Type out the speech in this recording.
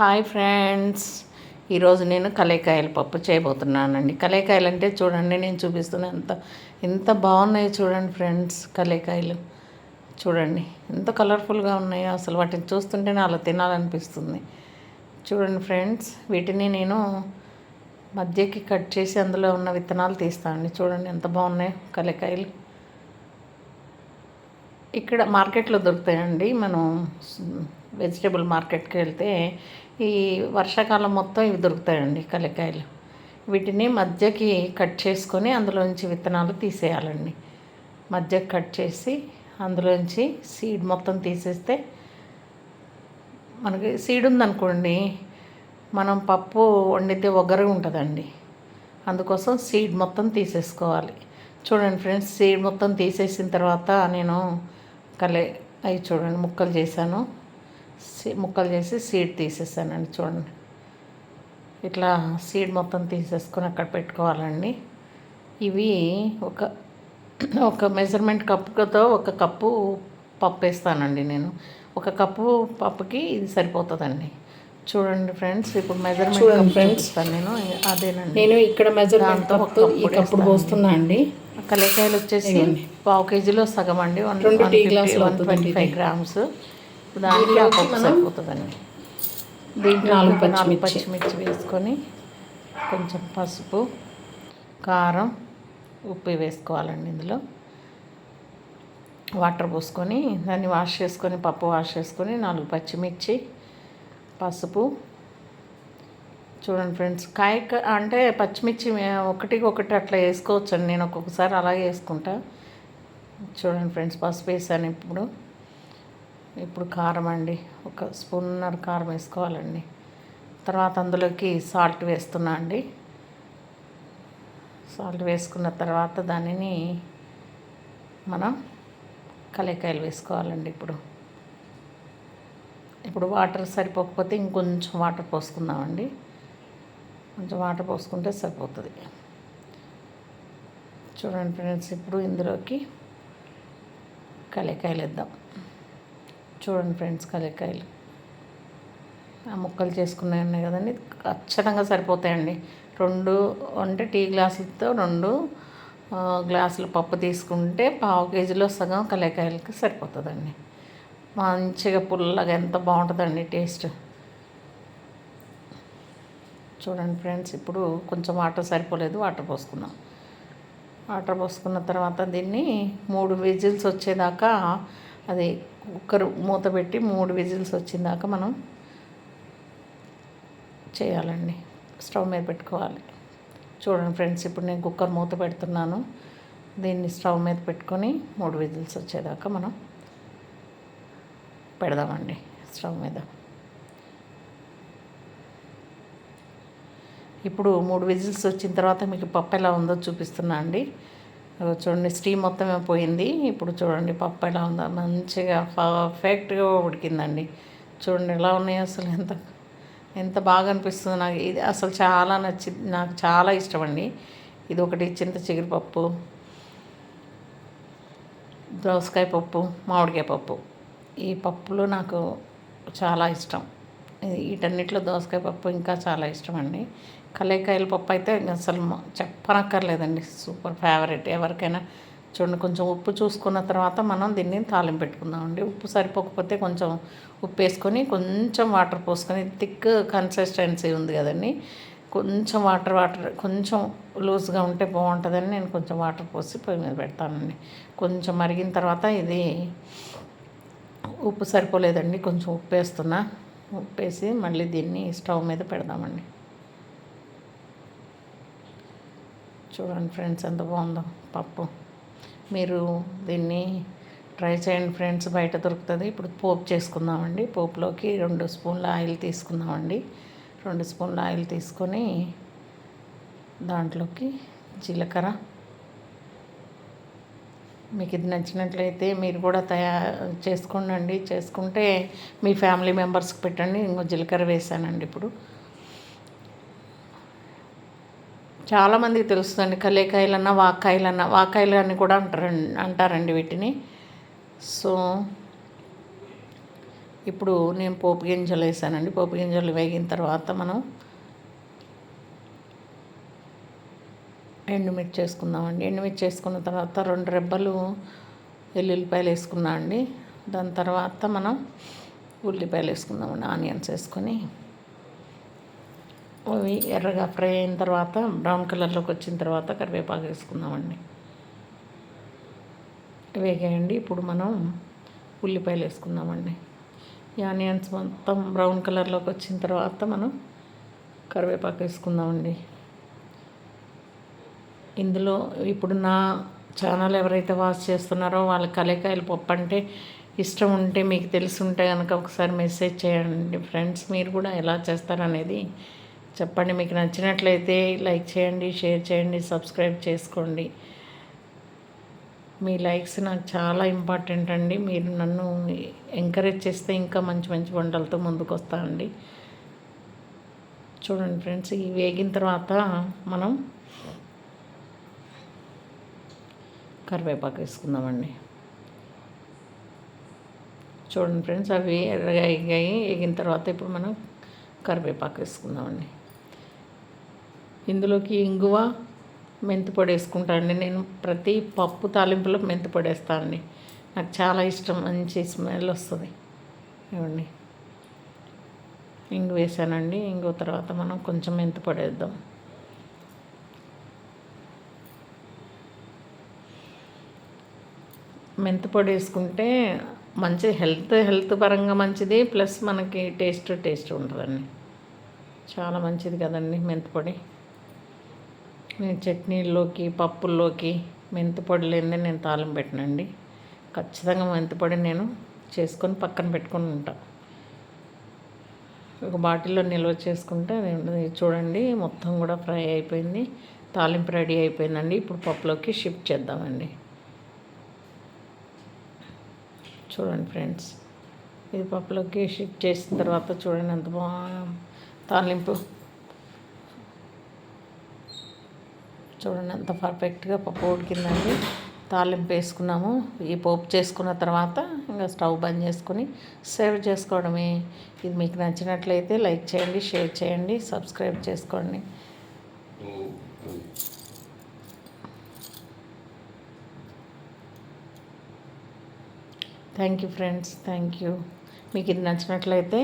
Hi friends. ఈరోజు నేను కలేకాయల పప్పు చేయబోతున్నానండి. కలేకాయలు అంటే చూడండి నేను చూపిస్తున్న ఎంత ఎంత బాగున్నాయో చూడండి ఫ్రెండ్స్ కలేకాయలు. చూడండి ఎంత కలర్ఫుల్గా ఉన్నాయో అసలు వాటిని చూస్తుంటేనే అలా తినాలనిపిస్తుంది. చూడండి ఫ్రెండ్స్ వీటిని నేను మధ్యకి కట్ చేసి అందులో ఉన్న విత్తనాలు తీస్తానండి చూడండి ఎంత బాగున్నాయో కలేకాయలు. ఇక్కడ మార్కెట్లో దొరుకుతాయండి. మనం వెజిటేబుల్ మార్కెట్కి వెళ్తే ఈ వర్షాకాలం మొత్తం ఇవి దొరుకుతాయండి కలకాయలు. వీటిని మధ్యకి కట్ చేసుకొని అందులోంచి విత్తనాలు తీసేయాలండి. మధ్యకి కట్ చేసి అందులోంచి సీడ్ మొత్తం తీసేస్తే మనకి సీడ్ ఉందనుకోండి మనం పప్పు వండితే ఒగరగా ఉంటుందండి. అందుకోసం సీడ్ మొత్తం తీసేసుకోవాలి. చూడండి ఫ్రెండ్స్ సీడ్ మొత్తం తీసేసిన తర్వాత నేను కలే అవి చూడండి ముక్కలు చేశాను. ముక్కలు చేసి సీడ్ తీసేసానండి చూడండి. ఇట్లా సీడ్ మొత్తం తీసేసుకొని అక్కడ పెట్టుకోవాలండి. ఇవి ఒక ఒక మెజర్మెంట్ కప్పుతో ఒక కప్పు పప్పు వేస్తానండి నేను. ఒక కప్పు పప్పుకి ఇది సరిపోతుందండి. చూడండి ఫ్రెండ్స్ ఇప్పుడు మెజర్మెంట్ చూడండి. ఇస్తాను నేను. అదేనండి. నేను ఇక్కడ మెజర్మెంట్ ఈ కప్పుడు కప్పుడు పోస్తున్నా అండి కలేకాయలు వచ్చేసి. పావు కేజీలో సగం అండి. One fifty one twenty five. Grams. పప్పు మనం సరిపోతుందండి. దీంట్లో నాలుగు పచ్చిమిర్చి. పచ్చిమిర్చి వేసుకొని కొంచెం పసుపు కారం ఉప్పు వేసుకోవాలండి ఇందులో. వాటర్ పోసుకొని దాన్ని వాష్ చేసుకొని పప్పు వాష్ చేసుకొని నాలుగు పచ్చిమిర్చి పసుపు. చూడండి ఫ్రెండ్స్ కాయ అంటే పచ్చిమిర్చి ఒకటికి ఒకటి అట్లా వేసుకోవచ్చండి. నేను ఒక్కొక్కసారి అలాగే వేసుకుంటా. చూడండి ఫ్రెండ్స్ పసుపు వేసాను ఇప్పుడు. ఇప్పుడు కారం అండి. ఒక స్పూన్నర కారం వేసుకోవాలండి. తర్వాత అందులోకి సాల్ట్ వేస్తున్నా అండి. సాల్ట్ వేసుకున్న తర్వాత దానిని మనం కలేకాయలు వేసుకోవాలండి ఇప్పుడు. ఇప్పుడు వాటర్ సరిపోకపోతే ఇంకొంచెం వాటర్ పోసుకుందామండి. కొంచెం వాటర్ పోసుకుంటే సరిపోతుంది. చూడండి ఫ్రెండ్స్ ఇప్పుడు ఇందులోకి కలేకాయలు వేద్దాం. చూడండి ఫ్రెండ్స్ కలేకాయలు ఆ ముక్కలు చేసుకున్నాయి ఉన్నాయి కదండి. ఖచ్చితంగా సరిపోతాయండి. రెండు అంటే టీ గ్లాసులతో రెండు గ్లాసులు పప్పు తీసుకుంటే పావు కేజీలో సగం కలేకాయలకి సరిపోతుందండి. మంచిగా పుల్లగా ఎంత బాగుంటుందండి టేస్ట్. చూడండి ఫ్రెండ్స్ ఇప్పుడు కొంచెం వాటర్ సరిపోలేదు వాటర్ పోసుకున్నాం వాటర్ పోసుకున్న తర్వాత దీన్ని మూడు విజిల్స్ వచ్చేదాకా అది కుక్కర్ మూత పెట్టి మూడు విజిల్స్ వచ్చిందాక మనం చేయాలండి. స్టవ్ మీద పెట్టుకోవాలి. చూడండి ఫ్రెండ్స్ ఇప్పుడు నేను కుక్కర్ మూత పెడుతున్నాను. దీన్ని స్టవ్ మీద పెట్టుకొని మూడు విజిల్స్ వచ్చేదాకా మనం పెడదామండి స్టవ్ మీద. ఇప్పుడు మూడు విజిల్స్ వచ్చిన తర్వాత మీకు పప్పు ఎలా ఉందో చూపిస్తున్నా అండి. చూడండి స్టీమ్ మొత్తం పోయింది. ఇప్పుడు చూడండి పప్పు ఎలా ఉందో. మంచిగా పర్ఫెక్ట్గా ఉడికిందండి. చూడండి ఎలా ఉన్నాయి అసలు ఎంత ఎంత బాగా అనిపిస్తుంది నాకు. ఇది అసలు చాలా నచ్చి నాకు చాలా ఇష్టం అండి. ఇది ఒకటి చింత చిగురు పప్పు దోసకాయ పప్పు మామిడికాయ పప్పు. ఈ పప్పులు నాకు చాలా ఇష్టం. వీటన్నిటిలో దోసకాయ పప్పు ఇంకా చాలా ఇష్టం అండి. కలేకాయల పప్పు అయితే అసలు చెప్పనక్కర్లేదండి. Super favourite. ఎవరికైనా చూడండి కొంచెం ఉప్పు చూసుకున్న తర్వాత మనం దీన్ని తాలింపు పెట్టుకుందామండి. ఉప్పు సరిపోకపోతే కొంచెం ఉప్పు వేసుకొని కొంచెం వాటర్ పోసుకొని థిక్ కన్సిస్టెన్సీ ఉంది కదండి. కొంచెం వాటర్ వాటర్ కొంచెం లూజ్గా ఉంటే బాగుంటుందని నేను కొంచెం వాటర్ పోసి పొయ్యి మీద పెడతానండి. కొంచెం మరిగిన తర్వాత ఇది ఉప్పు సరిపోలేదండి కొంచెం ఉప్పు వేస్తున్నా. ఉప్పు వేసి మళ్ళీ దీన్ని స్టవ్ మీద పెడదామండి. చూడండి ఫ్రెండ్స్ ఎంత బాగుందో పప్పు. మీరు దీన్ని ట్రై చేయండి ఫ్రెండ్స్ బయట దొరుకుతుంది. ఇప్పుడు పోపు చేసుకుందామండి. పోపులోకి రెండు స్పూన్ల ఆయిల్ తీసుకుందామండి. రెండు స్పూన్ల ఆయిల్ తీసుకొని దాంట్లోకి జీలకర్ర. మీకు ఇది నచ్చినట్లయితే మీరు కూడా తయారు చేసుకోండి చేసుకుంటే మీ ఫ్యామిలీ మెంబర్స్కి పెట్టండి. ఇంకో జీలకర్ర వేసానండి ఇప్పుడు. చాలామందికి తెలుస్తుందండి. కలేకాయలన్నా వాకాయలన్నా. వాకాయలు అని కూడా అంటారండి అంటారండి వీటిని. సో ఇప్పుడు నేను పోపు గింజలు వేసానండి. పోపు గింజలు వేగిన తర్వాత మనం ఎండుమిర్చి వేసుకుందామండి ఎండుమిర్చి వేసుకున్న తర్వాత రెండు రెబ్బలు వెల్లుల్లిపాయలు వేసుకున్నాం అండి దాని తర్వాత మనం ఉల్లిపాయలు వేసుకుందామండి. ఆనియన్స్ వేసుకొని. అవి ఎర్రగా ఫ్రై అయిన తర్వాత బ్రౌన్ కలర్లోకి వచ్చిన తర్వాత కరివేపాకు వేసుకుందామండి. వేగాయండి. ఇప్పుడు మనం ఉల్లిపాయలు వేసుకుందామండి. ఈ ఆనియన్స్ మొత్తం బ్రౌన్ కలర్లోకి వచ్చిన తర్వాత మనం కరివేపాకు వేసుకుందామండి. ఇందులో ఇప్పుడు నా ఛానల్ ఎవరైతే వాచ్ చేస్తున్నారో వాళ్ళ కలేకాయల పప్పు అంటే ఇష్టం ఉంటే మీకు తెలిసి ఉంటే కనుక ఒకసారి మెసేజ్ చేయండి. ఫ్రెండ్స్ మీరు కూడా ఎలా చేస్తారనేది చెప్పండి. మీకు నచ్చినట్లయితే లైక్ చేయండి షేర్ చేయండి సబ్స్క్రైబ్ చేసుకోండి. మీ లైక్స్ నాకు చాలా ఇంపార్టెంట్ అండి. మీరు నన్ను ఎంకరేజ్ చేస్తే ఇంకా మంచి మంచి వంటలతో ముందుకు వస్తానండి చూడండి ఫ్రెండ్స్ ఇవి వేగిన తర్వాత మనం కరివేపాకు వేసుకుందామండి. చూడండి ఫ్రెండ్స్ అవి ఎర్రగా ఎగాయి ఎగిన తర్వాత ఇప్పుడు మనం కరివేపాకు వేసుకుందామండి. ఇందులోకి ఇంగువ మెంతిపొడి వేసుకుంటానండి. నేను ప్రతి పప్పు తాలింపులో మెంతి పొడి వేస్తానండి. నాకు చాలా ఇష్టం మంచి స్మెల్ వస్తుంది. ఇవ్వండి. ఇంగు వేసానండి. ఇంగు తర్వాత మనం కొంచెం మెంతిపొడి వేద్దాం. మెంతిపొడి వేసుకుంటే మంచి హెల్త్ హెల్త్ పరంగా మంచిది. ప్లస్ మనకి టేస్ట్ టేస్ట్ ఉంటుందండి చాలా మంచిది కదండి మెంతిపొడి నేను చట్నీల్లోకి పప్పుల్లోకి మెంతిపొడి లేనిదే నేను తాళం పెట్టినండి. ఖచ్చితంగా మెంతిపొడి నేను చేసుకొని పక్కన పెట్టుకొని ఉంటాను ఒక బాటిల్లో నిల్వ చేసుకుంటే అది చూడండి మొత్తం కూడా ఫ్రై అయిపోయింది. తాలింపు రెడీ అయిపోయిందండి. ఇప్పుడు పప్పులోకి షిఫ్ట్ చేద్దామండి. చూడండి ఫ్రెండ్స్ ఇది పప్పులోకి షిఫ్ట్ చేసిన తర్వాత చూడండి ఎంత బాగా తాలింపు చూడండి అంత పర్ఫెక్ట్గా పప్పు ఉడికిందండి. తాలింపు వేసుకున్నాము. ఈ పోపు చేసుకున్న తర్వాత ఇంకా స్టవ్ బంద్ చేసుకొని సేవ్ చేసుకోవడమే. ఇది మీకు నచ్చినట్లయితే లైక్ చేయండి షేర్ చేయండి సబ్స్క్రైబ్ చేసుకోండి. Thank you friends thank you మీకు ఇది నచ్చినట్లయితే